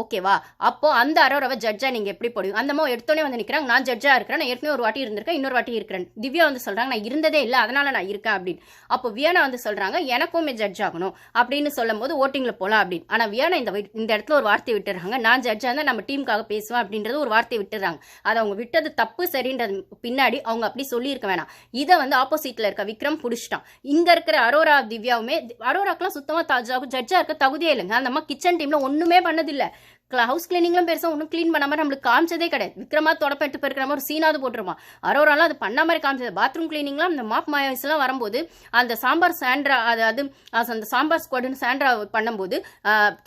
ஓகேவா? அப்போ அந்த அரோராவை ஜட்ஜா நீங்க எப்படி போடுவீங்க அந்த அம்மா எடுத்தோடனே வந்து நிற்கிறாங்க நான் ஜட்ஜா இருக்கிறேன் நான் ஏற்கனவே ஒரு வாட்டி இருந்திருக்கேன் இன்னொரு வாட்டி இருக்கிறேன். திவ்யா வந்து சொல்றாங்க நான் இருந்ததே இல்லை அதனால நான் இருக்கேன் அப்படின்னு. அப்போ வியானா வந்து சொல்றாங்க எனக்குமே ஜட்ஜ் ஆகணும் அப்படின்னு சொல்லும் போது ஓட்டிங்ல போகலாம் அப்படின்னு. ஆனா வியானா இந்த இந்த இடத்துல ஒரு வார்த்தை விட்டுறாங்க. நான் ஜட்ஜா இருந்தால் நம்ம டீமுக்காக பேசுவேன் அப்படின்றது ஒரு வார்த்தை விட்டுறாங்க. அதை அவங்க விட்டது தப்பு சரின்றது பின்னாடி அவங்க அப்படி சொல்லியிருக்க வேணாம். இதை வந்து ஆப்போசிட்ல இருக்க விக்ரம் பிடிச்சிட்டான். இங்க இருக்கிற அரோரா திவ்யாவுமே அரோராக்கெல்லாம் சுத்தமாக ஜட்ஜாக இருக்க தகுதியே இல்லைங்க. அந்த அம்மா கிச்சன் டீம்ல ஒன்றுமே பண்ணதில்லை. ஹவுஸ் கிளீனிங்லாம் பெருசாக ஒன்றும் க்ளீன் பண்ணாம நம்மளுக்கு காமிச்சதே கிடையாது. விக்ரமா தொடப்பட்டு போயிருக்கிற மாதிரி ஒரு சீனாவது போட்டுருமா அரோராலாம் அது பண்ண மாதிரி காமிச்சது. பாத்ரூம் கிளீனிங்லாம் அந்த மாப் மாயஸ்லாம் வரும்போது அந்த சாம்பார் சாண்ட்ரா அதாவது அந்த சாம்பார் ஸ்குவாடுன்னு சாண்ட்ரா பண்ணும்போது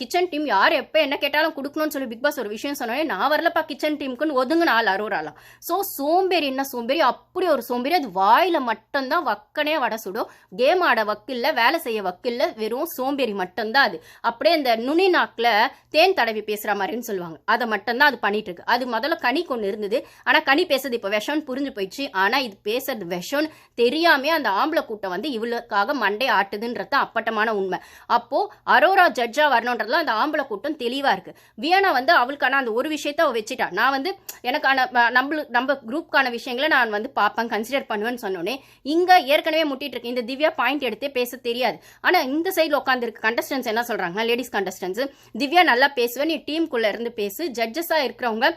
கிச்சன் டீம் யார் எப்போ என்ன கேட்டாலும் கொடுக்கணும்னு சொல்லி பிக் பாஸ் ஒரு விஷயம் சொன்னோடனே நான் வரலப்பா கிச்சன் டீமுக்குன்னு ஒதுங்க நாள் அரோராலாம். ஸோ சோம்பேறி என்ன சோம்பேறி? அப்படி ஒரு சோம்பேறி. அது வாயில் மட்டும்தான் வக்கனே வடை சுடும். கேம் ஆட வக்கில்ல வேலை செய்ய வக்கில்ல வெறும் சோம்பேறி மட்டும்தான் அது. அப்படியே இந்த நுனி நாக்கில் தேன் தடவி பேசுற மாதிரின்னு சொல்லுவாங்க. அதை மட்டும்தான் அது பண்ணிட்டு இருக்கு அது முதல்ல கனி கொண்டு இருந்தது. ஆனா கனி பேசுறது இப்போ விஷம்னு புரிஞ்சு போயிடுச்சு. ஆனா இது பேசுறது விஷம்னு தெரியாமே அந்த ஆம்பளை கூட்டம் வந்து இவளுக்காக மண்டை ஆட்டுதுன்றது அப்பட்டமான உண்மை. அப்போ அரோரா ஜட்ஜா வரணுன்றதுல அந்த ஆம்பளை கூட்டம் தெளிவா இருக்கு. வியனா வந்து அவளுக்கான அந்த ஒரு விஷயத்த அவள் வச்சுட்டா. நான் வந்து எனக்கான நம்மளுக்கு நம்ம குரூப்கான விஷயங்களை நான் வந்து பார்ப்பேன் கன்சிடர் பண்ணுவேன்னு சொன்னோன்னே இங்க ஏற்கனவே முட்டிட்டு இருக்கு. இந்த திவ்யா பாயிண்ட் எடுத்தே பேச தெரியாது. ஆனா இந்த சைடுல உட்காந்துருக்கு கண்டஸ்டன்ஸ் என்ன சொல்றாங்க லேடிஸ் கண்டஸ்டன்ஸ் திவ்யா நல்லா பேசுவேன் நீ டீமுக்குள்ள இருந்து பேசு ஜட்ஜஸா இருக்கிறவங்க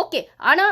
ஓகே ஆனா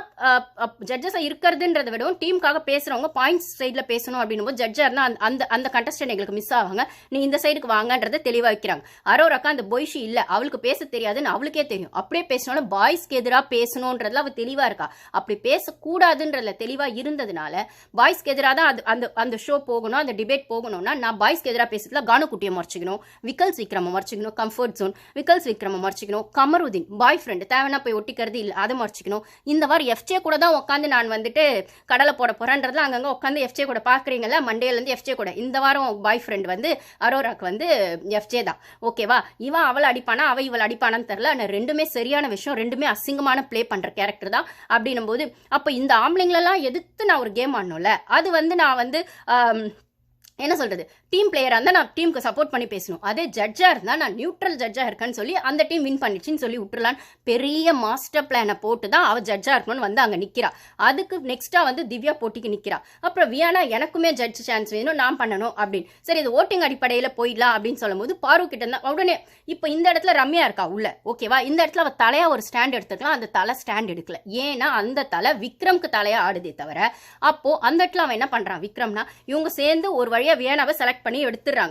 ஜட்ஜஸாக இருக்கிறதுன்றதை விடவும் டீமுக்காக பேசுறவங்க பாயிண்ட்ஸ் சைடுல பேசணும் அப்படின்னும் ஜட்ஜாக இருந்தால் அந்த- அந்த அந்த கண்டஸ்டன்ட் எங்களுக்கு மிஸ் ஆவாங்க. நீ இந்த சைடுக்கு வாங்கன்றதை தெளிவா வைக்கிறாங்க. அரோராக்கா அந்த பொய்ஷி இல்லை அவளுக்கு பேச தெரியாதுன்னு அவளுக்கே தெரியும். அப்படியே பேசினாலும் பாய்ஸ்க்கு எதிராக பேசணுன்றதுல அவள் தெளிவாக இருக்கா. அப்படி பேசக்கூடாதுன்றதுல தெளிவாக இருந்ததுனால பாய்ஸ்க்கு எதிராக தான் அது அந்த அந்த ஷோ போகணும் அந்த டிபேட் போகணும்னா நான் பாய்ஸ்க்கு எதிராக பேசுறதுல கானுக்குட்டியை மறைச்சிக்கணும் விக்கல்ஸ் விக்ரம மறைச்சிக்கணும் கம்ஃபர்ட் ஜோன் விக்கல்ஸ் விக்ரம மறைச்சிக்கணும் அமருதீன் பாய் ஃப்ரெண்டு தேவைன்னா போய் ஒட்டிக்கிறது இல்லை அதை மறைச்சிக்கணும். இந்த வாரம் எஃப்ஜே கூட தான் உட்காந்து நான் வந்துட்டு கடலை போட போகிறேன்றதுல அங்கங்கே உட்காந்து எஃப்ஜே கூட பார்க்குறீங்கள மண்டேலேருந்து எஃப்ஜே கூட. இந்த வாரம் பாய் ஃப்ரெண்ட் வந்து அரோராக்கு வந்து எஃப்ஜே தான். ஓகேவா இவன் அவளை அடிப்பானா? அவள் இவள் அடிப்பானான்னு தெரில ஆனால் ரெண்டுமே சரியான விஷயம் ரெண்டுமே அசிங்கமான ப்ளே பண்ணுற கேரக்டர் தான் அப்படின்னும் போது அப்போ இந்த ஆம்பளைங்களெல்லாம் எதிர்த்து நான் ஒரு கேம் ஆடணும்ல. அது வந்து நான் வந்து என்ன சொல்றது? டீம் பிளேயராக இருந்தால் நான் டீமுக்கு சப்போர்ட் பண்ணி பேசணும். அதே ஜட்ஜாக இருந்தால் நான் நியூட்ரல் ஜட்ஜாக இருக்கேன்னு சொல்லி அந்த டீம் வின் பண்ணிச்சுன்னு சொல்லி விட்டுறலான்னு பெரிய மாஸ்டர் பிளானை போட்டு தான் அவள் ஜட்ஜாக இருக்கணும்னு வந்து அங்கே நிற்கிறா அதுக்கு நெக்ஸ்ட்டாக வந்து திவ்யா போட்டிக்கு நிற்கிறா அப்புறம் வியானா எனக்குமே ஜட்ஜ் சான்ஸ் வேணும் நான் பண்ணணும் அப்படின்னு. சரி இது ஓட்டிங் அடிப்படையில் போயிடலாம் அப்படின்னு சொல்லும்போது பாரு கிட்ட இருந்தா உடனே இப்போ இந்த இடத்துல ரம்யா இருக்கா உள்ள? ஓகேவா இந்த இடத்துல அவள் தலையாக ஒரு ஸ்டாண்ட் எடுத்துக்கலாம் அந்த தலை ஸ்டாண்ட் எடுக்கல. ஏன்னா அந்த தலை விக்ரம்க்கு தலையாக ஆடுதே தவிர அப்போது அந்த இடத்துல அவன் என்ன பண்ணுறான் விக்ரம்னா இவங்க சேர்ந்து ஒரு வழியாக வேணாவை செலக்ட் பண்ணி எடுத்துடுறாங்க.